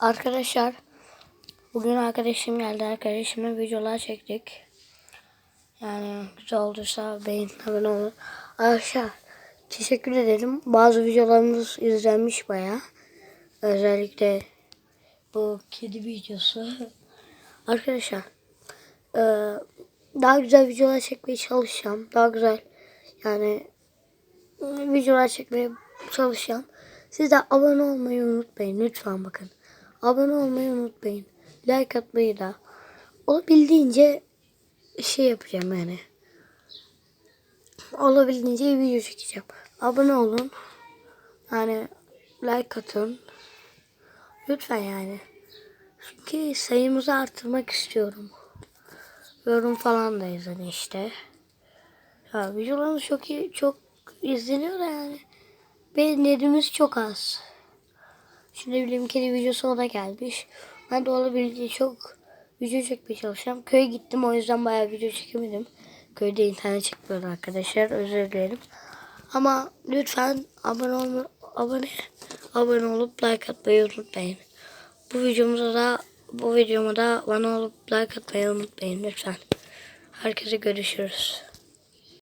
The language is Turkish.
Arkadaşlar bugün arkadaşım geldi. Arkadaşımla videolar çektik. Yani güzel olduysa beğenin abone olun. Arkadaşlar teşekkür ederim. Bazı videolarımız izlenmiş baya. Özellikle bu kedi videosu. Arkadaşlar e, daha güzel videolar çekmeye çalışacağım. Daha güzel yani videolar çekmeye çalışacağım. Siz de abone olmayı unutmayın lütfen bakın. Abone olmayı unutmayın. Like atmayı da. Olabildiğince şey yapacağım yani. Olabildiğince video çekeceğim. Abone olun. Yani like atın. Lütfen yani. Çünkü sayımızı artırmak istiyorum. Yorum falan da yazın işte. Ya videolarımız çok iyi, çok izleniyor yani. Beğenilerimiz çok az. Şimdi bileyim kedi videosu o da gelmiş. Ben de olabildiğince çok video çekmeye çalışacağım. Köye gittim o yüzden bayağı video çekemedim. Köyde internet çekmiyordu arkadaşlar özür dilerim. Ama lütfen abone olma, abone abone olup like atmayı unutmayın. Bu videomuza da bu videoma da bana olup like atmayı unutmayın lütfen. Herkese görüşürüz.